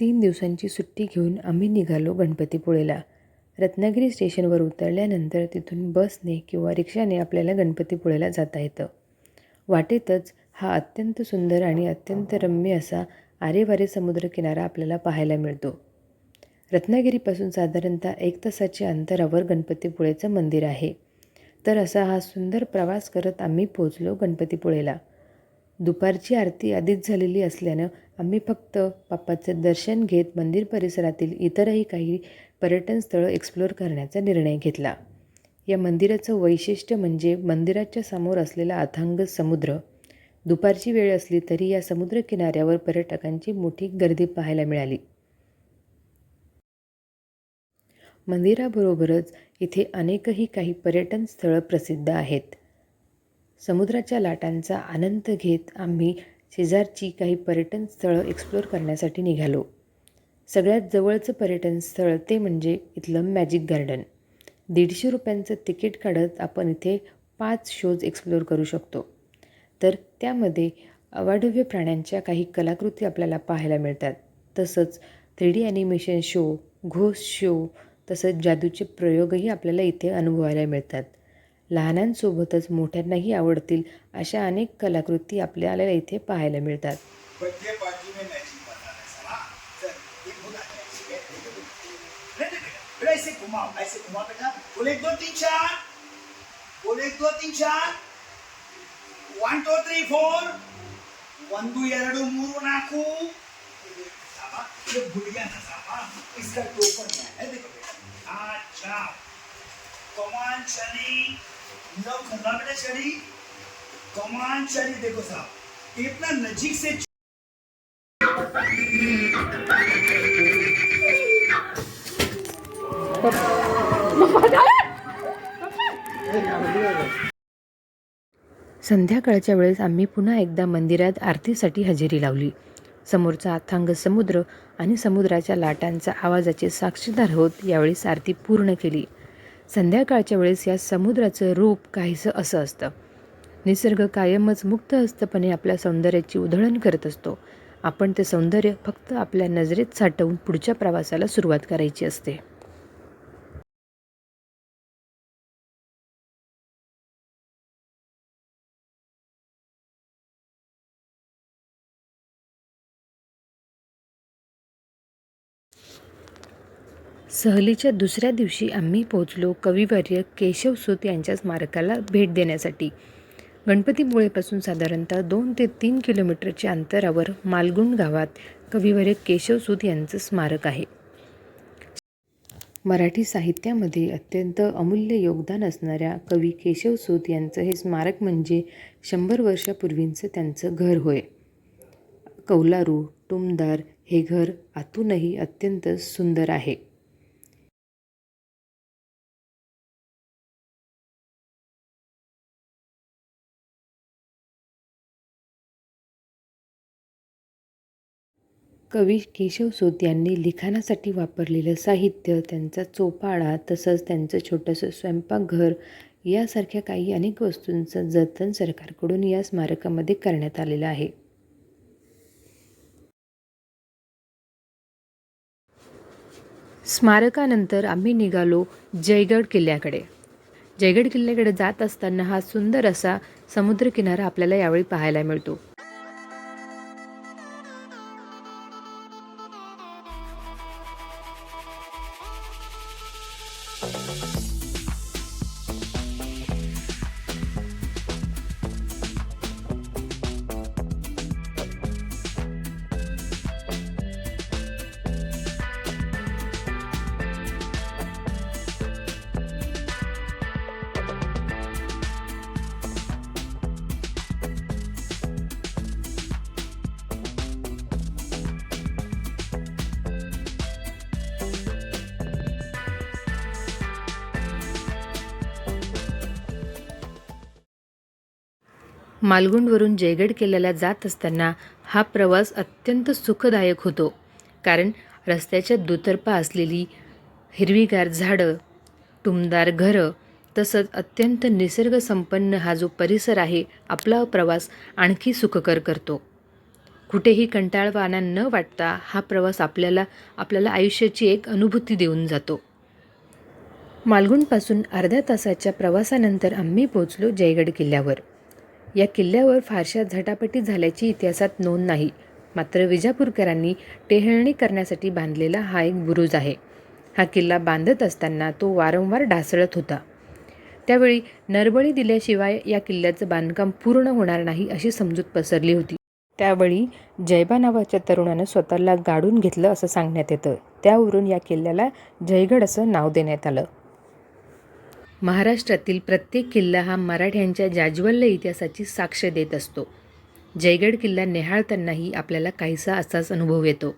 तीन दिवसांची सुट्टी घेऊन आम्ही निघालो गणपतीपुळेला. रत्नागिरी स्टेशनवर उतरल्यानंतर तिथून बसने किंवा रिक्षाने आपल्याला गणपतीपुळेला जाता येतं. वाटेतच हा अत्यंत सुंदर आणि अत्यंत रम्य असा आरेवारे समुद्रकिनारा आपल्याला पाहायला मिळतो. रत्नागिरीपासून साधारणतः एक तासाच्या अंतरावर गणपतीपुळेचं मंदिर आहे. तर असा हा सुंदर प्रवास करत आम्ही पोचलो गणपतीपुळेला. दुपारची आरती आधीच झालेली असल्यानं आम्ही फक्त बाप्पाचं दर्शन घेत मंदिर परिसरातील इतरही काही पर्यटन स्थळं एक्सप्लोअर करण्याचा निर्णय घेतला. या मंदिराचं वैशिष्ट्य म्हणजे मंदिराच्या समोर असलेला अथांग समुद्र. दुपारची वेळ असली तरी या समुद्रकिनाऱ्यावर पर्यटकांची मोठी गर्दी पाहायला मिळाली. मंदिराबरोबरच इथे अनेकही काही पर्यटन स्थळं प्रसिद्ध आहेत. समुद्राच्या लाटांचा आनंद घेत आम्ही शेजारची काही पर्यटन स्थळं एक्सप्लोअर करण्यासाठी निघालो. सगळ्यात जवळचं पर्यटन स्थळ ते म्हणजे इथलं मॅजिक गार्डन दीडशे रुपयांचं तिकीट काढत आपण इथे पाच शोज एक्सप्लोअर करू शकतो. तर त्यामध्ये अवाढव्य प्राण्यांच्या काही कलाकृती आपल्याला पाहायला मिळतात. तसंच थ्री डी ॲनिमेशन शो घोष शो तसंच जादूचे प्रयोगही आपल्याला इथे अनुभवायला मिळतात. लहानांसोबतच मोठ्यांनाही आवडतील अशा अनेक कलाकृती आपल्याला इथे पाहायला मिळतात बड्डे पार्टी में मैजिक बनाना है सर हाँ सर ये खुद आता है ठीक है देखो, देखो। नहीं, नहीं, नहीं, बेटा ऐसे घुमाओ ऐसे घुमाओ बेटा बोल एक दो तीन चार बोल एक दो तीन चार ಒನ್ ಟೂ ತ್ರೀ ಫೋರ್ ಒಂದು ಎರಡು ಮೂರು ನಾಲ್ಕು सामा ये भूल गया ना सामा इसका टोकन क्या है देखो बेटा अच्छा कमान चली लो खंदा शरी कमान शरी देखो साहब. इतना नजीक से संध्याकाळच्या वेळेस आम्ही पुन्हा एकदा मंदिरात आरतीसाठी हजेरी लावली. समोरचा अथांग समुद्र आणि समुद्राच्या लाटांचा आवाजाचे साक्षीदार होत यावेळेस आरती पूर्ण केली. संध्याकाळच्या वेळेस या समुद्राचं रूप काहीसं असं असतं. निसर्ग कायमच मुक्त हस्तपणे आपल्या सौंदर्याची उधळण करत असतो. आपण ते सौंदर्य फक्त आपल्या नजरेत साठवून पुढच्या प्रवासाला सुरुवात करायची असते. सहलीच्या दुसऱ्या दिवशी आम्ही पोहोचलो कविवर्य केशवसूत यांच्या स्मारकाला भेट देण्यासाठी. गणपतीपुळेपासून साधारणतः दोन ते तीन किलोमीटरच्या अंतरावर मालगुंड गावात कविवर्य केशवसूत यांचं स्मारक आहे. मराठी साहित्यामध्ये अत्यंत अमूल्य योगदान असणाऱ्या कवी केशवसूत यांचं हे स्मारक म्हणजे शंभर वर्षापूर्वींचं त्यांचं घर होय. कौलारू टुमदार हे घर आतूनही अत्यंत सुंदर आहे. कवी केशवसूत यांनी लिखाणासाठी वापरलेलं साहित्य त्यांचा चोपाडा तसंच त्यांचं छोटंसं स्वयंपाकघर यासारख्या काही अनेक वस्तूंचं जतन सरकारकडून या स्मारकामध्ये करण्यात आलेलं आहे. स्मारकानंतर आम्ही निघालो जयगड किल्ल्याकडे. जयगड किल्ल्याकडे जात असताना हा सुंदर असा समुद्रकिनारा आपल्याला यावेळी पाहायला मिळतो. मालगुंडवरून जयगड किल्ल्याला जात असताना हा प्रवास अत्यंत सुखदायक होतो. कारण रस्त्याच्या दुतर्फा असलेली हिरवीगार झाडं टुमदार घरं तसंच अत्यंत निसर्गसंपन्न हा जो परिसर आहे आपला प्रवास आणखी सुखकर करतो. कुठेही कंटाळवाना न वाटता हा प्रवास आपल्याला आपल्याला आयुष्याची एक अनुभूती देऊन जातो. मालगुणपासून अर्ध्या तासाच्या प्रवासानंतर आम्ही पोचलो जयगड किल्ल्यावर. या किल्ल्यावर फारशा झटापटी झाल्याची इतिहासात नोंद नाही. मात्र विजापूरकरांनी टेहळणी करण्यासाठी बांधलेला हा एक बुरुज आहे. हा किल्ला बांधत असताना तो वारंवार ढासळत होता. त्यावेळी नरबळी दिल्याशिवाय या किल्ल्याचं बांधकाम पूर्ण होणार नाही अशी समजूत पसरली होती. त्यावेळी जयबा नावाच्या तरुणानं स्वतःला गाडून घेतलं असं सांगण्यात येतं. त्यावरून या किल्ल्याला जयगड असं नाव देण्यात आलं. महाराष्ट्रातील प्रत्येक किल्ला हा मराठ्यांच्या जाज्वल्य इतिहासाची साक्ष देत असतो. जयगड किल्ला नेहाळतानाही आपल्याला काहीसा असाच अनुभव येतो.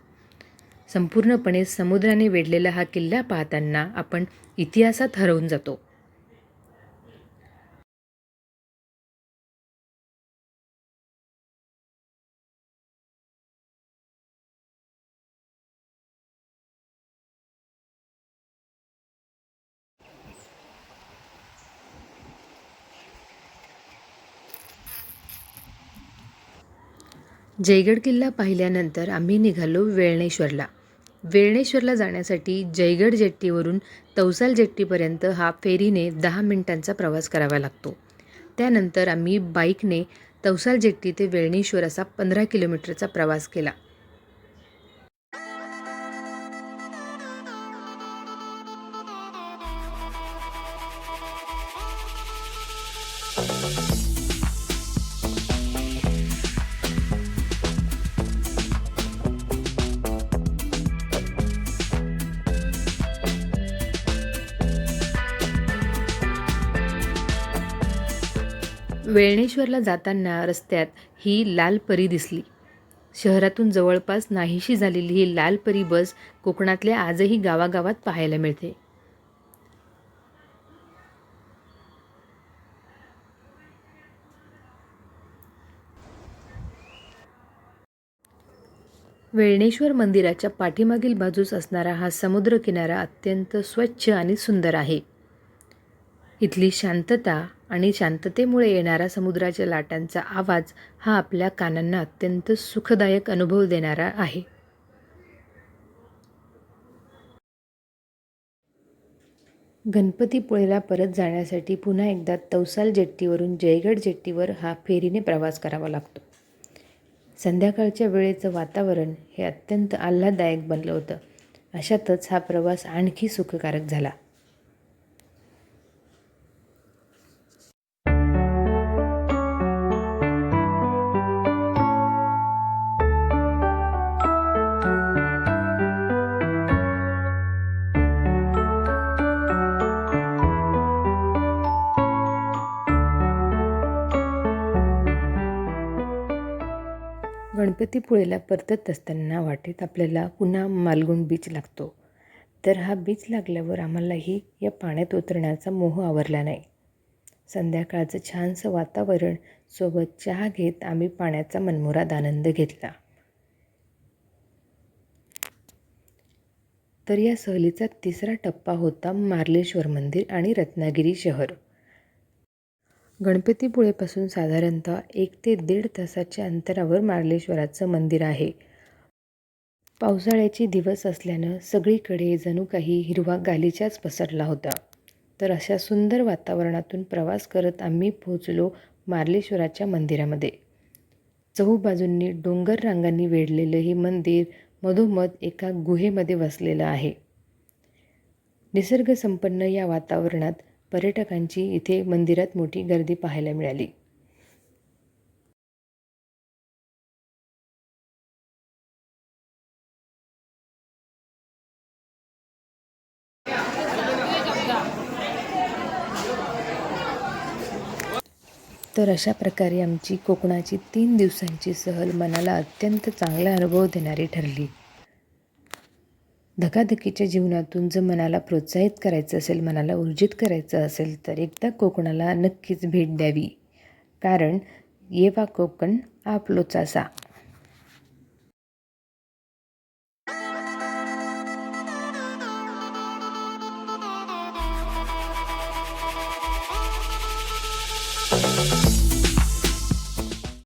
संपूर्णपणे समुद्राने वेढलेला हा किल्ला पाहताना आपण इतिहासात हरवून जातो. जयगड किल्ला पाहिल्यानंतर आम्ही निघालो वेळणेश्वरला. वेळणेश्वरला जाण्यासाठी जयगड जेट्टीवरून तवसाल जेट्टीपर्यंत हा फेरीने दहा मिनिटांचा प्रवास करावा लागतो. त्यानंतर आम्ही बाईकने तवसाल जेट्टी ते वेळणेश्वर असा पंधरा किलोमीटरचा प्रवास केला. वेळणेश्वरला जाताना रस्त्यात ही लाल परी दिसली. शहरातून जवळपास नाहीशी झालेली ही लाल परी बस कोकणातल्या आजही गावागावात पाहायला मिळते. वेळणेश्वर मंदिराच्या पाठीमागील बाजूस असणारा हा समुद्रकिनारा अत्यंत स्वच्छ आणि सुंदर आहे. इथली शांतता आणि शांततेमुळे येणारा समुद्राच्या लाटांचा आवाज हा आपल्या कानांना अत्यंत सुखदायक अनुभव देणारा आहे. गणपतीपुळेला परत जाण्यासाठी पुन्हा एकदा तवसाल जेट्टीवरून जयगड जेट्टीवर हा फेरीने प्रवास करावा लागतो. संध्याकाळच्या वेळेचं वातावरण हे अत्यंत आल्हाददायक बनलं होतं. अशातच हा प्रवास आणखी सुखकारक झाला. गणपतीपुळेला परतत असताना वाटेत आपल्याला पुन्हा मालगुण बीच लागतो. तर हा बीच लागल्यावर आम्हालाही या पाण्यात उतरण्याचा मोह आवरला नाही. संध्याकाळचं छानसं वातावरण सोबत चहा घेत आम्ही पाण्याचा मनमुराद आनंद घेतला. तर या सहलीचा तिसरा टप्पा होता मार्लेश्वर मंदिर आणि रत्नागिरी शहर. गणपतीपुळेपासून साधारणतः एक ते दीड तासाच्या अंतरावर मार्लेश्वराचं मंदिर आहे. पावसाळ्याचे दिवस असल्यानं सगळीकडे जणू काही हिरवा गालीचाच पसरला होता. तर अशा सुंदर वातावरणातून प्रवास करत आम्ही पोहोचलो मार्लेश्वराच्या मंदिरामध्ये. चहूबाजूंनी डोंगर रांगांनी वेढलेलं हे मंदिर मधोमध एका गुहेमध्ये वसलेलं आहे. निसर्गसंपन्न या वातावरणात पर्यटकांची इथे मंदिरात मोठी गर्दी पाहायला मिळाली. तर अशा प्रकारे आमची कोकणाची तीन दिवसांची सहल मनाला अत्यंत चांगला अनुभव देणारी ठरली. धकाधकीच्या जीवनातून जर मनाला प्रोत्साहित करायचं असेल मनाला ऊर्जित करायचं असेल तर एकदा कोकणाला नक्कीच भेट द्यावी. कारण येवा कोकण आपलोच असा